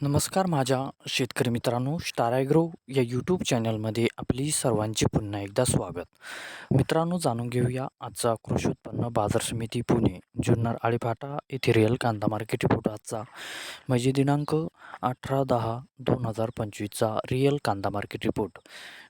नमस्कार माझ्या शेतकरी मित्रांनो स्टारायग्रो या यूट्यूब चॅनलमध्ये आपली सर्वांचे पुन्हा एकदा स्वागत. मित्रांनो जाणून घेऊया आजचा कृषी उत्पन्न बाजार समिती पुणे जुन्नर आळीफाटा येथे रिअल कांदा मार्केट रिपोर्ट आजचा. म्हणजे दिनांक अठरा दहा दोन हजार पंचवीसचा रिअल कांदा मार्केट रिपोर्ट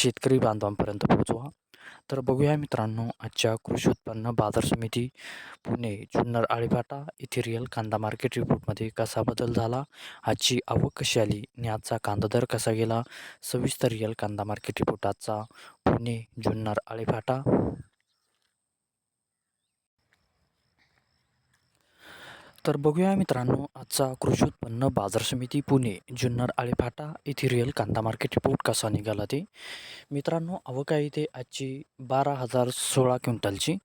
शेतकरी बांधवांपर्यंत पोहोचवा. तर बघूया मित्रांनो आजच्या कृषी उत्पन्न बाजार समिती पुणे जुन्नर आळीपाटा इथे रिअल कांदा मार्केट रिपोर्टमध्ये कसा बदल झाला? आजची आवक कशी आली? आणि आजचा कांदा दर कसा गेला? सविस्तर रिअल कांदा मार्केट रिपोर्ट आजचा पुणे जुन्नर आळीपाटा तर बघूया मित्रांनो आजचा कृषी उत्पन्न बाजार समिती पुणे जुन्नर आळेफाटा येथे रिअल कांदा मार्केट रिपोर्ट कसा निघाला ते. मित्रांनो आवक आहे इथे आजची बारा हजार सोळा क्विंटलची.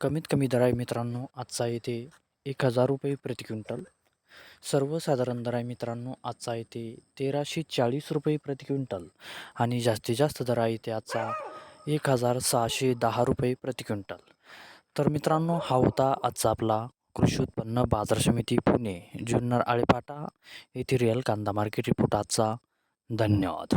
कमीत कमी दर आहे मित्रांनो आजचा येथे एक हजार रुपये प्रति क्विंटल. सर्वसाधारण दर आहे मित्रांनो आजचा येथे तेराशे चाळीस रुपये प्रति क्विंटल. आणि जास्तीत जास्त दर आहे इथे आजचा एक हजार सहाशे दहा रुपये प्रति क्विंटल. तर मित्रांनो हा होता आजचा आपला कृषी उत्पन्न बाजार समिती पुणे जुन्नर आळेपाटा येथे रिअल कांदा मार्केट रिपोर्ट आजचा. धन्यवाद.